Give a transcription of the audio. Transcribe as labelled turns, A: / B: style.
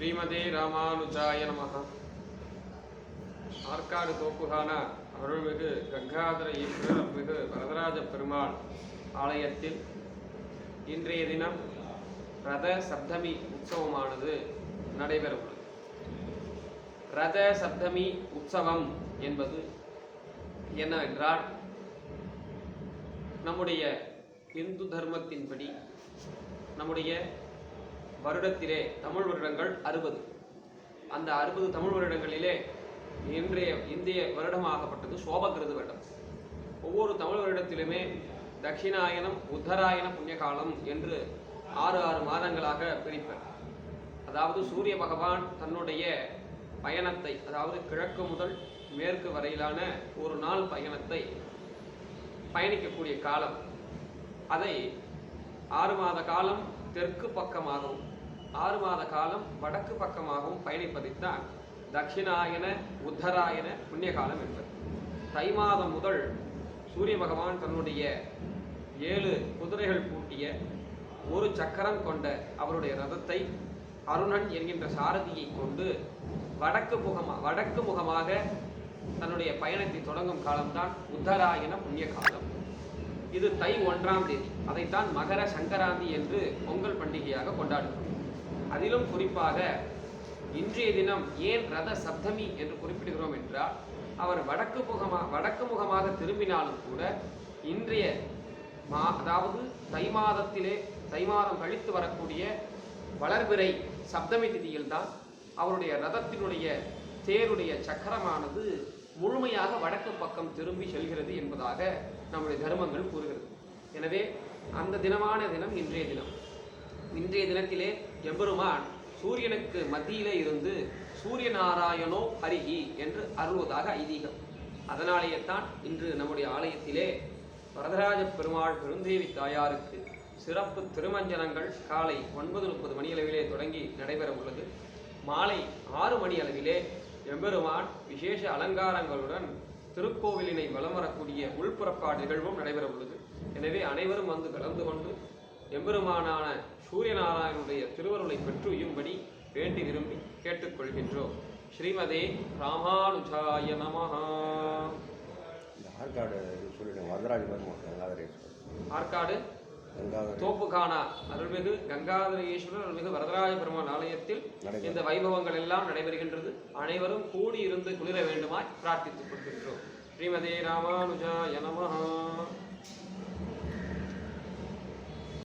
A: ஸ்ரீமதே ராமானுஜாய நமஹ. ஆற்காடு தோப்புகான அருள்மிகு கங்காதர ஈஸ்வரர் மிகு வரதராஜ பெருமாள் ஆலயத்தில் இன்றைய தினம் ரத சப்தமி உற்சவமானது நடைபெற உள்ளது ரத சப்தமி உற்சவம் என்பது என்னவென்றால் நம்முடைய இந்து தர்மத்தின்படி நம்முடைய வருடத்திலே தமிழ் வருடங்கள் அறுபது. அந்த அறுபது தமிழ் வருடங்களிலே இன்றைய இந்திய வருடமாகப்பட்டது சோபகிருது வருடம். ஒவ்வொரு தமிழ் வருடத்திலுமே தட்சிணாயனம் உத்தராயண புண்ணியகாலம் என்று ஆறு ஆறு மாதங்களாக பிரிப்பர். அதாவது சூரிய பகவான் தன்னுடைய பயணத்தை அதாவது கிழக்கு முதல் மேற்கு வரையிலான ஒரு நாள் பயணத்தை பயணிக்கக்கூடிய காலம். அதை ஆறு மாத காலம் தெற்கு பக்கமாகவும் ஆறு மாத காலம் வடக்கு பக்கமாகவும் பயணிப்பதைத்தான் தட்சிணாயன உத்தராயன புண்ணிய காலம் என்பது. தை மாதம் முதல் சூரிய பகவான் தன்னுடைய ஏழு குதிரைகள் பூட்டிய ஒரு சக்கரம் கொண்ட அவருடைய ரதத்தை அருணன் என்கின்ற சாரதியை கொண்டு வடக்கு முகமா வடக்கு முகமாக தன்னுடைய பயணத்தை தொடங்கும் காலம்தான் உத்தராயண புண்ணிய காலம் இது தை ஒன்றாம் தேதி. அதைத்தான் மகர சங்கராந்தி என்று பொங்கல் பண்டிகையாக கொண்டாடுகிறோம். அதிலும் குறிப்பாக இன்றைய தினம் ஏன் ரத சப்தமி என்று குறிப்பிடுகிறோம் என்றால் அவர் வடக்கு முகமாக வடக்கு முகமாக திரும்பினாலும் கூட இன்றைய மா அதாவது தை மாதத்திலே தை மாதம் கழித்து வரக்கூடிய வளர்பிறை சப்தமி திதியில்தான் அவருடைய ரதத்தினுடைய தேருடைய சக்கரமானது முழுமையாக வடக்கு பக்கம் திரும்பி செல்கிறது என்பதாக நம்முடைய தர்மங்கள் கூறுகிறது. எனவே அந்த தினமான தினம் இன்றைய தினம். இன்றைய தினத்திலே எம்பெருமான் சூரியனுக்கு மத்தியிலே இருந்து சூரிய நாராயணோ ஹரிஹி என்று அருள்வதாக ஐதீகம். அதனாலேயே தான் இன்று நம்முடைய ஆலயத்திலே வரதராஜ பெருமாள் பெருந்தேவி தாயாருக்கு சிறப்பு திருமஞ்சனங்கள் காலை ஒன்பது முப்பது மணி அளவிலே தொடங்கி நடைபெற உள்ளது மாலை ஆறு மணி அளவிலே எம்பெருமான் விசேஷ அலங்காரங்களுடன் திருக்கோவிலினை வலம் வரக்கூடிய உள்புறப்பாடு நிகழ்வும் நடைபெற உள்ளது எனவே அனைவரும் வந்து கலந்து கொண்டு எம்பெருமானான சூரியநாராயணனுடைய திருவருளை பெற்றுயும்படி வேண்டி விரும்பி கேட்டுக்கொள்கின்றோம். ஸ்ரீமதே ராமானுஜாய நமஹா.
B: ஆற்காடு சொல்லிடுங்க. வரதராஜ பெருமாள் கங்காதரேஸ்வரர்.
A: ஆற்காடு தோப்புகானா அருள்மிகு கங்காதர ஈஸ்வரர் அருள்மிகு வரதராஜ பெருமாள் ஆலயத்தில். இந்த வைபவங்கள் எல்லாம் நடைபெறுகின்றது. அனைவரும் கூடி இருந்து குளிர வேண்டுமாய் பிரார்த்தித்துக் கொள்கின்றோம். ஸ்ரீமதே ராமானுஜாய நமஹா.